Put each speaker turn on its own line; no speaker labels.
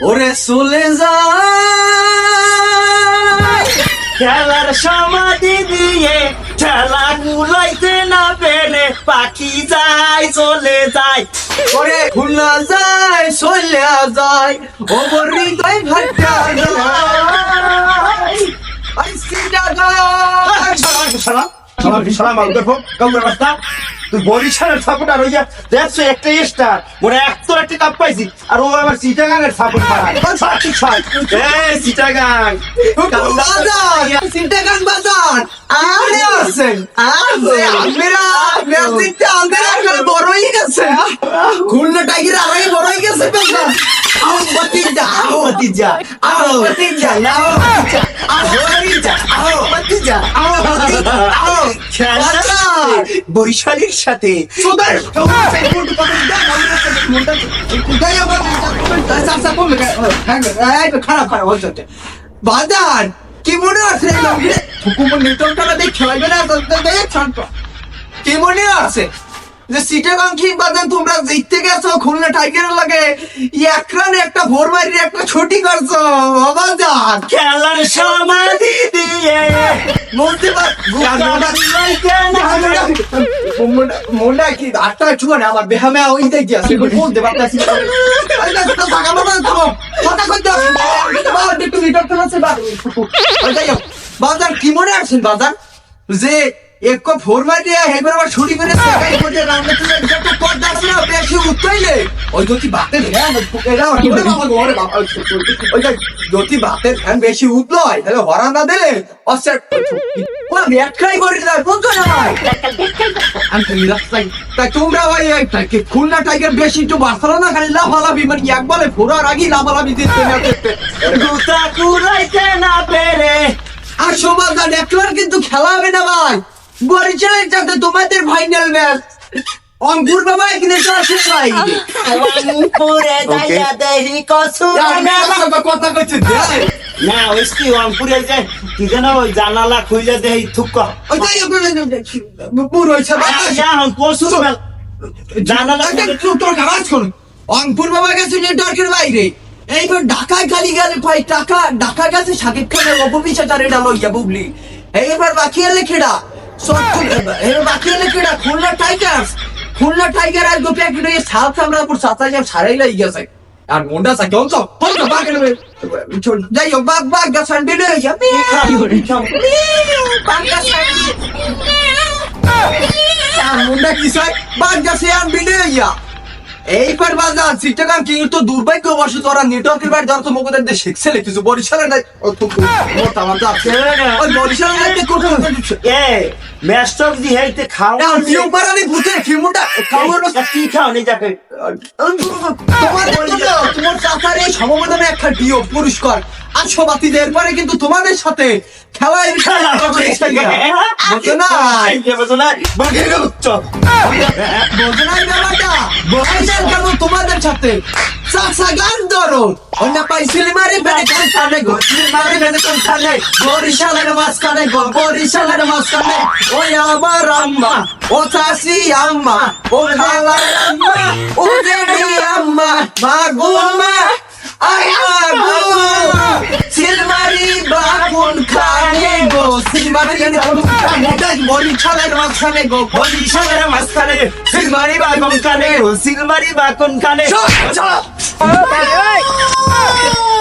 ওরে চলে যায়
খেলার সমাধি দিয়ে খেলা গুলাইতে না পেরে পাখি যায় চলে যায়
ওরে খুলনা যায় চলে যায় ও মোর হৃদয় ভাটা
শালা শালা মাল দেখো কাউরে রাস্তা তুই বরিশালের সাপোর্টার হইয়া দেখছ একটা স্টার মোরে একশো একটা কাপ পাইছি। আর ও আবার চিটাগাঙের সাপোর্ট পায় চিটাগাং।
বাজার। আরে আছেন আরে আমেরা মেসিটা আমেরা বড় হয়ে গেছে। খুলনা টাইগার আড়াই বড় হয়ে গেছে বেটা আও বাতিজা আও বাতিজা আও বাতিজা আও বাতিজা আও বাতিজা আও বাতিজা আও বাতিজা আও
খেলা বরিশালের সাথে।
খারাপ খারাপ হচ্ছে বাজার কি মনে আছে? হুকুমের নেটওয়ার্কটা দিয়ে খেলাইবে না কি মনে আছে? যে সিটাগাং কি বাজান তোমরা জিততে গেছো খুলনা টাইগারের লাগে। এক রানে একটা ভোর মারি একটা ছুটি করছ। বাজার
খেলার সমাধি দিয়ে।
বলতে পার
গুলাইতে না পেরে
মোন্ডা কি আটটা চুয়া না আমার বেহামে ওই দেখ গিয়া সে বলতে পারতাছি বাজার কি মনে আছেন, বাজার? যে এক কপ ফোর মারি দিয়া হেবার আবার ছুরি করে করে রাউন্ডে তুলে দাস না বেশি উত্তইলে ওই যদি বাতে ওরে বাবা বাবা ওই যদি বাতে বেশি উঠল তাহলে হরা না দিলে ওরা খাই করে না ভাই আমি তো তাই তোমরা এই টাইকে- খুলনা টাইগার বেশি একটু বার্সেলোনা খালি লাফালাফি মানে এক বলে ফোরার আগেই লাফালাফি দিতে না
না পেরে।
আর সমাজা কিন্তু খেলা হবে না ভাই। বরিশালের সাথে তোমাদের ফাইনাল ম্যাচ অঙ্কুর বাবা এখানে তো ভাই।
যাইয়া দেহি কসু
কথা কইছে
না ওই কি রংপুরে যে কি যেন ওই জানালা খুইলে দেহি থুক।
ওই তাই পুরো
কসু জানালা
তোর কাজ করুন। অঙ্কুর বাবা গেছে নেটওয়ার্কের বাইরে। এইবার ঢাকায় খালি গেলে ভাই টাকা ঢাকা গেছে সাকিব খানের অপবিচার এটা লইয়া বুবলি। এইবার বাকি এলে খেড়া খুলনা টাইগার্স খুলনা টাইগার আর গোপে এক হয়ে সাল সামরাপুর সাতা যাব সারাই লাগি গেছে। আর মন্ডা সাকে অংশ ফল তো বাকি নেবে। যাই হোক বাঘ বাঘ গাছ আনবি লই যা বাঘ গাছ আনবি মুন্ডা কি চাই বাদ গেছে আনবি লইয়া এইবার বাজার চিটাগাং দুর্ভাগ্য দুর্ভাগ্যবশত ওরা নেটওয়ার্কের বাইরে ধরো তো মোকদের দিয়ে শিখছে কিছু বরিশালের নাই তো ওই বরিশালে নাই
এ মেস্টক দি হেইতে খাও।
নিউ পারানি ভূতে ফিল্মটা কাউর
কি খাও নি যাকে
তোমার চাচার এই সমবেদনে একটা ডিও পুরস্কার আর সবাতিদের পরে কিন্তু তোমাদের সাথে খেলায় বলছো না
বলছো না
তোমাদের সাথে চাচা গান ধরো অন্য পাইছিলে মারে বেড়ে কোন সামনে গো? মারে বেড়ে কোন সামনে বরিশালের মাঝখানে বরিশালের মাঝখানে। ওই আমার আম্মা, ও চাষি আম্মা, ও খালার আম্মা, ও দেবী আম্মা, মা গো মা, আয় মা গো সিলমারি বাকুন খানে গো সিলমারি বাকুন খানে বরিশালের মাঝখানে গো
সিলমারি বাগুন কানে
เปิ